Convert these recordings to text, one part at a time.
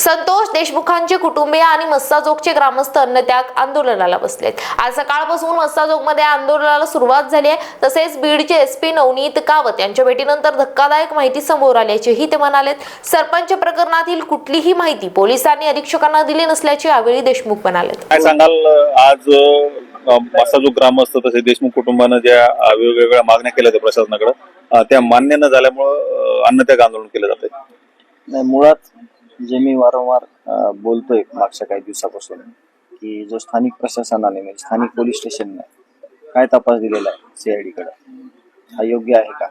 संतोष देशमुखांचे कुटुंबीय आणि मस्साजोगचे ग्रामस्थ अन्नत्याग आंदोलनाला बसलेत. आज सकाळपासून मस्साजोगमध्ये आंदोलनाला सुरुवात झाली आहे. तसेच बीडचे एसपी नवनीत कावत यांच्या भेटीनंतर धक्कादायक माहिती समोर आल्याचेही ते म्हणालेत. सरपंच प्रकरणातील कुठलीही माहिती पोलिसांनी अधीक्षकांना दिली नसल्याचे यावेळी देशमुख म्हणालेत. काय सांगाल आज जो ग्रामस्थ तसे देशमुख कुटुंबानं ज्या वेगवेगळ्या मागण्या केल्या होत्या प्रशासनाकडे त्या मान्य न झाल्यामुळं अन्नत्याग आंदोलन केलं जाते मुळात जे मी वारंवार बोलतोय मागच्या काही दिवसापासून की जो स्थानिक प्रशासनाने म्हणजे स्थानिक पोलीस स्टेशनने काय तपास दिलेला आहे सीआयडी कडे? हा योग्य आहे का?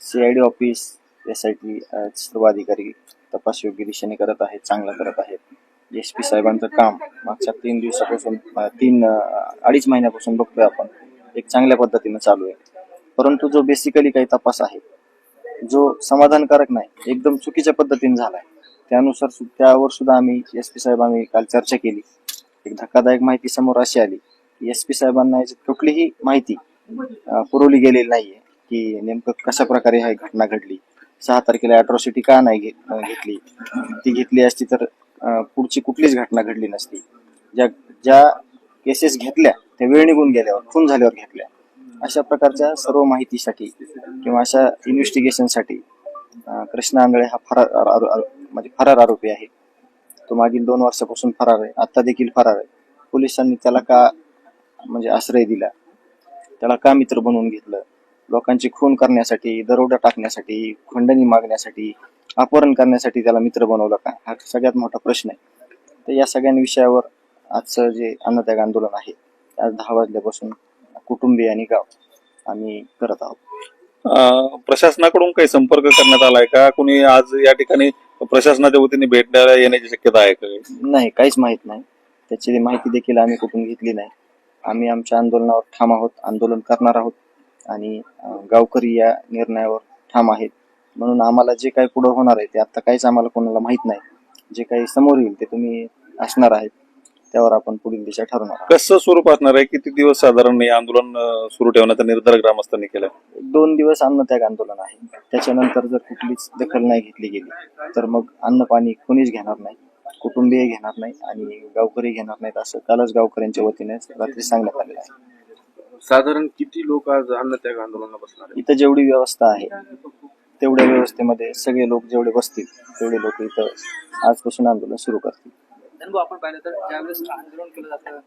CID office S I T सर्व अधिकारी तपास योग्य दिशेने करत आहेत चांगला करत आहेत. एस पी साहेबांचं काम मागच्या तीन दिवसापासून तीन अडीच महिन्यापासून बघतोय आपण. एक चांगल्या पद्धतीनं चालू आहे. परंतु जो बेसिकली काही तपास आहे जो समाधानकारक नाही एकदम चुकीच्या पद्धतीने झालाय. त्यानुसार सु- त्यावर सुद्धा आम्ही एस पी साहेब आम्ही काल चर्चा केली. एक धक्कादायक माहिती समोर अशी आली की एस पी साहेबांना याची कुठलीही माहिती पुरवली गेलेली नाहीये की नेमकं कशा प्रकारे ही घटना घडली. सहा तारखेला अॅट्रॉसिटी का नाही घे- घेतली? ती घेतली असती तर पुढची कुठलीच घटना घडली नसती. ज्या ज्या केसेस घेतल्या त्या वेळ निघून गेल्यावर खून झाल्यावर घेतल्या. अशा प्रकारच्या सर्व माहितीसाठी किंवा अशा इन्व्हेस्टिगेशनसाठी कृष्णा आंधळे हा फरार आरो- म्हणजे फरार आरोपी आहे. तो मागील दोन वर्षापासून फरार आहे. आत्ता देखील फरार आहे. पोलिसांनी त्याला का म्हणजे आश्रय दिला? त्याला का मित्र बनवून घेतलं? लोकांची खून करण्यासाठी दरोडा टाकण्यासाठी खंडणी मागण्यासाठी अपहरण करण्यासाठी त्याला मित्र बनवलं का? हा सगळ्यात मोठा प्रश्न आहे. तर या सगळ्या विषयावर आजचं जे अन्नत्याग आंदोलन आहे आज दहा वाजल्यापासून कुटुंबीय आणि गाव आम्ही करत आहोत. प्रशासनाकडून काही संपर्क करण्यात आलाय का? कुणी आज या ठिकाणी प्रशासनाच्या वतीने भेट द्यायला येण्याची शक्यता आहे का? नाही काहीच माहीत नाही. त्याची माहिती देखील आम्ही कुठून घेतली नाही. आम्ही आमच्या आंदोलनावर ठाम आहोत आंदोलन करणार आहोत आणि गावकरी या निर्णयावर ठाम आहेत. म्हणून आम्हाला जे काही पुढे होणार आहे ते आता काहीच आम्हाला कोणाला माहीत नाही. जे काही समोर येईल ते तुम्ही असणार आहेत. त्यावर आपण पुढील दिशा ठरवणार. कसं स्वरूप असणार आहे? किती दिवस साधारण हे आंदोलन अ, सुरू ठेवण्याचा निर्धार ग्रामस्थांनी एक दोन दिवस अन्नत्याग आंदोलन आहे. त्याच्यानंतर जर कुठलीच दखल नाही घेतली गेली तर मग अन्न पाणी कोणीच घेणार नाही कुटुंबीय घेणार नाही आणि गावकरी घेणार नाहीत असं कालच गावकऱ्यांच्या वतीने रात्री सांगण्यात आलेलं आहे. साधारण किती लोक आज अन्नत्याग आंदोलनाला बसणार आहेत? इथं जेवढी व्यवस्था आहे तेवढ्या व्यवस्थेमध्ये सगळे लोक जेवढे बसतील तेवढे लोक इथं आजपासून आंदोलन सुरू करतील. अनुभव आपण पाहिलं तर ज्यावेळेस आंदोलन केलं जातं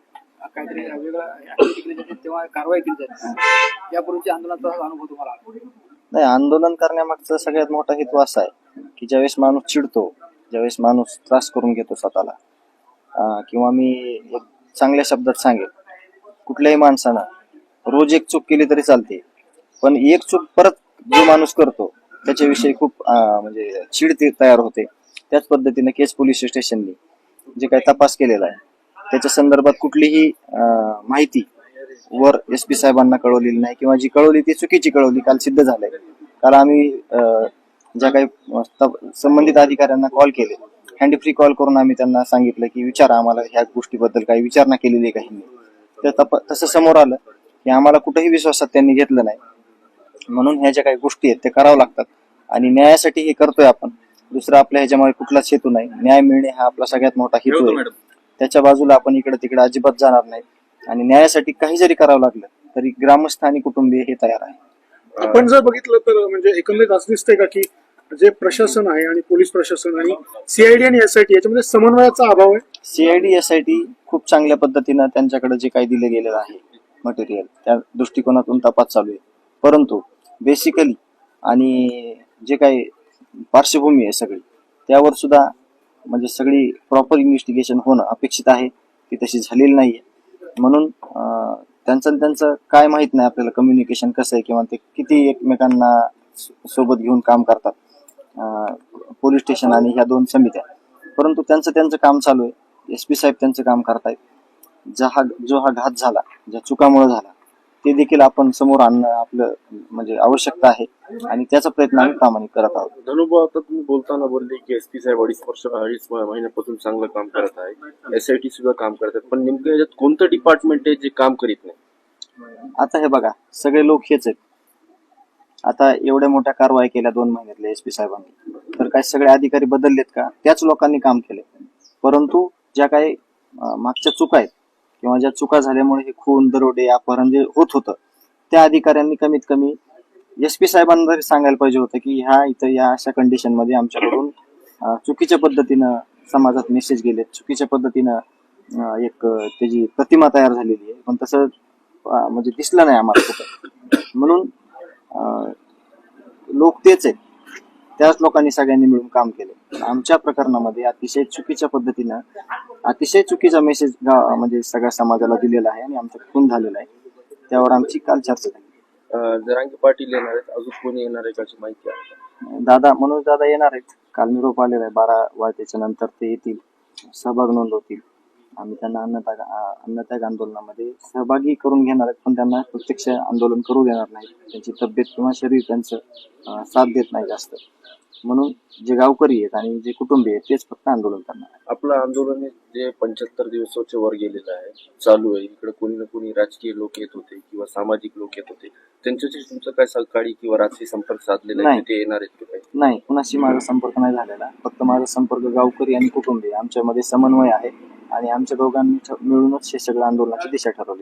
काहीतरी वेगळं तेव्हा कारवाई केली जाते. यापूर्वीच्या आंदोलनाचा अनुभव तुम्हाला नाही आंदोलन करण्यामागचा सगळ्यात मोठा हेतू असा आहे की ज्यावेळेस माणूस चिडतो ज्यावेळेस माणूस त्रास करून घेतो स्वतःला किंवा मी एक चांगल्या शब्दात सांगेल कुठल्याही माणसानं रोज एक चूक केली तरी चालते पण एक चूक परत जो माणूस करतो त्याच्याविषयी खूप म्हणजे चिड ते तयार होते. त्याच पद्धतीने केस पोलीस स्टेशननी जे काही तपास केलेला आहे त्याच्या संदर्भात कुठलीही माहिती वर एस पी साहेबांना कळवलेली नाही किंवा जी कळवली ती चुकीची कळवली काल सिद्ध झालंय. काल आम्ही ज्या काही तप- संबंधित अधिकाऱ्यांना कॉल केले. हँडी फ्री कॉल करून आम्ही त्यांना सांगितलं की विचारा आम्हाला ह्या गोष्टीबद्दल काही विचारणा केलेली आहे काही तर तप तसं समोर आलं की आम्हाला कुठेही विश्वासात त्यांनी घेतलं नाही. म्हणून ह्या ज्या काही गोष्टी आहेत त्या करावं लागतात. आणि न्यायासाठी हे करतोय आपण. दुसरा आपल्या ह्याच्यामुळे कुठलाच हेतू नाही. न्याय मिळणे हा आपला सगळ्यात मोठा हेतू आहे. मॅडम. त्याच्या बाजूला आपण इकडे तिकडे अजिबात जाणार नाही. आणि न्यायासाठी काही जरी करावं लागलं तरी ग्रामस्थ आणि कुटुंबीय हे तयार आहे. आपण जर बघितलं तर म्हणजे एकंदरीत असं दिसतंय का की जे प्रशासन आहे आणि पोलीस प्रशासन आणि सीआयडी आणि एसआयटी याच्यामध्ये समन्वयाचा अभाव आहे? सीआयडी एस आय टी खूप चांगल्या पद्धतीनं त्यांच्याकडे जे काही दिले गेलेलं आहे मटेरियल त्या दृष्टिकोनातून तपास चालू आहे. परंतु बेसिकली आणि जे काही पार्श्वभूमी आहे सगळी. त्यावर सुद्धा म्हणजे सगळी प्रॉपर इन्व्हेस्टिगेशन होणं अपेक्षित आहे ती तशी झालेली नाही आहे म्हणून त्यांचं आणि त्यांचं काय माहीत नाही आपल्याला कम्युनिकेशन कसं आहे किंवा ते किती एकमेकांना सो- सोबत घेऊन काम करतात. पोलीस स्टेशन आणि ह्या दोन समित्या. परंतु त्यांचं त्यांचं काम चालू आहे. एस पी साहेब त्यांचं काम करतायत. जा हा जो हा घात झाला ज्या चुकामुळे झाला ते देखील आपण समोर आणणं आपलं म्हणजे आवश्यकता आहे. आणि त्याचा प्रयत्न आम्ही प्रामाणिक करत आहोत. धनुभाऊ आता तुम्ही बोलताना बोलले की एस पी साहेब अडीच वर्ष अडीच महिन्यापासून चांगलं काम करत आहे एस आय टी सुद्धा काम करत आहेत पण नेमकं याच्यात कोणतं डिपार्टमेंट आहे जे काम करीत नाही? आता हे बघा सगळे लोक हेच आहेत. आता एवढ्या मोठ्या कारवाई केल्या दोन महिन्यातल्या एस पी साहेबांनी. तर काय सगळे अधिकारी बदललेत का? त्याच लोकांनी काम केले परंतु ज्या काही मागच्या चुका आहेत किंवा ज्या चुका झाल्यामुळे हे खून दरोडे अपहरण जे होत होतं त्या अधिकाऱ्यांनी कमीत कमी एस पी साहेबांना तरी सांगायला पाहिजे होतं की ह्या इथं या अशा कंडिशनमध्ये आमच्याकडून चुकीच्या पद्धतीनं समाजात मेसेज गेले चुकीच्या पद्धतीनं एक त्याची प्रतिमा तयार झालेली आहे. पण तसं म्हणजे दिसलं नाही आम्हाला म्हणून लोक तेच आहेत. त्याच लोकांनी सगळ्यांनी मिळून काम केले. पण आमच्या प्रकरणामध्ये अतिशय चुकीच्या पद्धतीनं अतिशय चुकीचा मेसेज म्हणजे सगळ्या समाजाला दिलेला आहे आणि आमचा खून झालेला आहे. त्यावर आमची काल चर्चा झाली. जरांगे पाटील येणार आहेत अजून कोणी येणार आहे याची माहिती आहे? का? दादा मनोज दादा येणार आहेत. काल निरोप आलेला आहे. बारा वाजेच्या नंतर ते येतील. सहभाग नोंदवतील. आम्ही त्यांना अन्नत्याग अन्नत्याग आंदोलनामध्ये सहभागी करून घेणार आहेत पण त्यांना प्रत्यक्ष आंदोलन करू देणार नाही त्यांची तब्येत किंवा शरीर त्यांचं साथ देत नाही जास्त. म्हणून जे गावकरी आहेत आणि जे कुटुंबीय आहेत तेच फक्त आंदोलन करणार. आपलं आंदोलन हे जे पंच्याहत्तर दिवसाच्या वर गेलेलं आहे चालू आहे. इकडे कोणी ना कोणी राजकीय लोक येत होते किंवा सामाजिक लोक येत होते. त्यांच्याशी तुमचं काय सकाळी किंवा रात्री संपर्क साधलेला आहे? नाही. ते येणार आहेत काय नाही? कुणाशी माझा संपर्क नाही झालेला. फक्त माझा संपर्क गावकरी आणि कुटुंबीय आमच्यामध्ये समन्वय आहे. आणि आमच्या दोघांनी मिळूनच हे सगळं आंदोलनाची दिशा ठरवली.